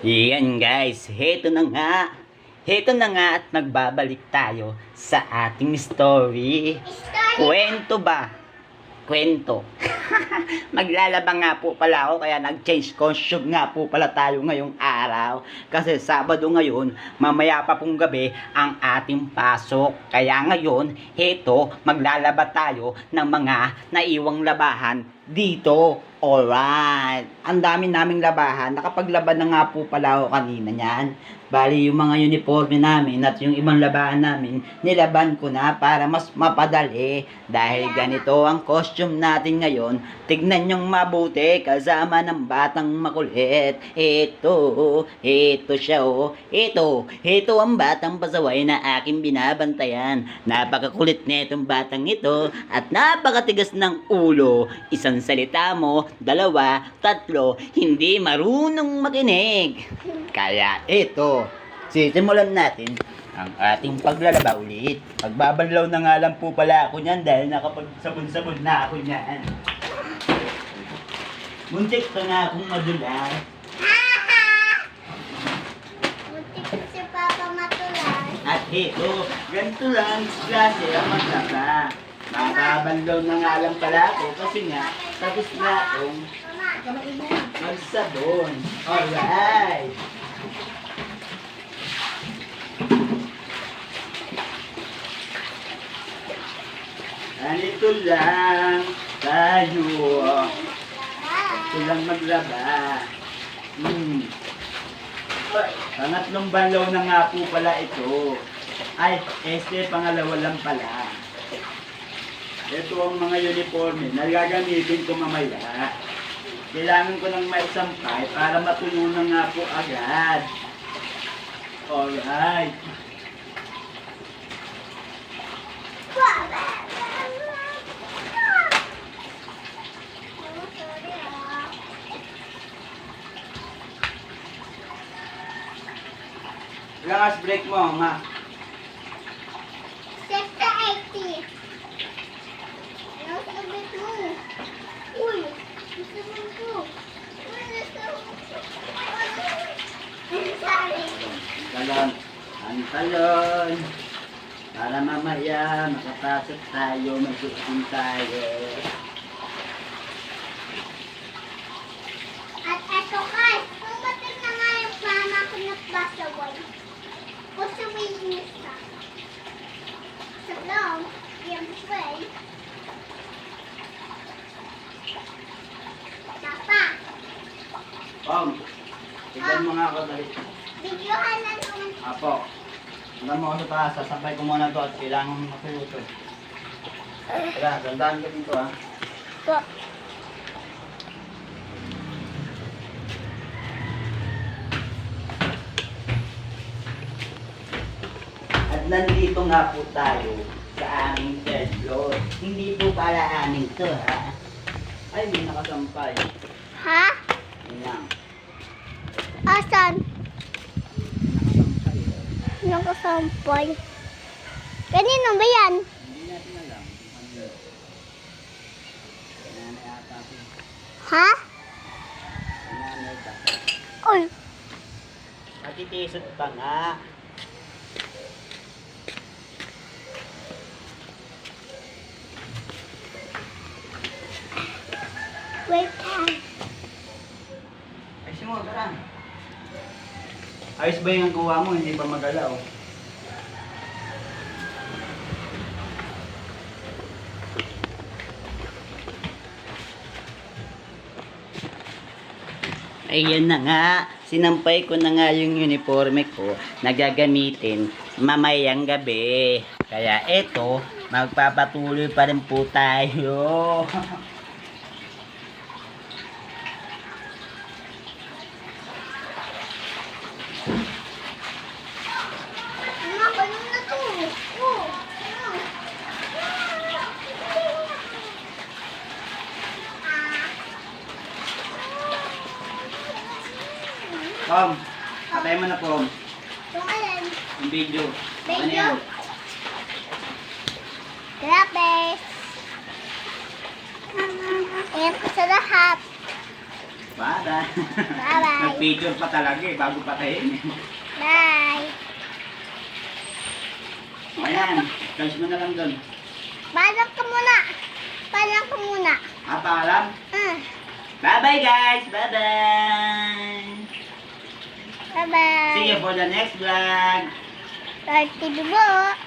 Yan guys, heto na nga. Heto na nga at magbabalik tayo sa ating story. Kwento ba? Kwento. Maglalaba nga po pala ako kaya nag-change costume nga po pala tayo ngayong araw. Kasi Sabado ngayon, mamaya pa pong gabi ang ating pasok. Kaya ngayon, heto, maglalaba tayo ng mga naiwang labahan dito. Alright. Ang dami naming labahan. Nakapaglaban na nga po pala ako kanina niyan. Bali, yung mga uniforme namin at yung ibang labahan namin, nilaban ko na para mas mapadali. Dahil ganito ang costume natin ngayon. Tignan nyong mabuti kasama ng batang makulit. Ito, ito siya oh. Ito, ito ang batang pasaway na aking binabantayan. Napakakulit nitong batang ito at napakatigas ng ulo. Isang salita mo, dalawa, tatlo, hindi marunong makinig. Kaya ito, sisimulan natin ang ating paglalaba ulit. Magbabanlaw na nga lang po pala ako niyan dahil nakapagsabon-sabon na ako niyan. Muntik pa nga akong madulas. Muntik si Papa matulan. At ito, ganito lang klase ang maglaba. Makabanlaw na nga lang pala ako kasi nga tapos na akong magsabon. Alright! Ganito lang tayo. Ito lang maglaba. Hmm. Pangatlong balaw na nga po pala ito. Ay, este pangalawa lang pala. Ito ang mga uniforme na gagamitin ko mamaya. Kailangan ko ng maisampay para matulunan nga po agad. Alright. Lakas break mo, ma. Sekta 80. Ano sabi mo? Uy, gusto mo ko. Uy, gusto mo ko. Sorry. Talon. Ang talon. Para mamaya makapasok tayo, magsusin tayo. At eto guys, pumating na nga yung mama ko na pasaway. Gusto mo yung isa. Sa long, yung way. Papa, Pong, tignan mo nga ako dali. videohan na. Apo. Hanggang mo sa taas, sasabay ko muna at kailangan mo matuto. Tara, tandaan ka dito ha. Po. At nandito nga po tayo sa aming third floor. Hindi po para aming to ha. Ay, may nakasampay. Ha? Yun lang. Asan? Nakasampay. oh. Nakasampay. Kanino ba yan? Ha? Ka. Uy, Natitisod pa nga. wait time. Ay, simo, tara. Ayos ba yung kuha mo? Hindi pa magalaw. Ayan na nga, sinampay ko na nga yung uniforme ko na gagamitin mamayang gabi. Kaya eto, magpapatuloy pa rin po tayo. Mama, ganun na to. Oh, ano? Pom, patay mo na Pom. Yung alin? Yung video. Ano Video? yan? Grabe. Ayan po sa lahat. Bye-bye. Bye-bye. Nag-picture pa talaga eh, bago patayin eh. Bye. Ayan, touch mo na lang doon. Paalam ka muna. Paalam ka muna. Ah, paalam. Ah, Bye-bye guys! Bye-bye! Bye-bye. See you for the next vlog! TV mo.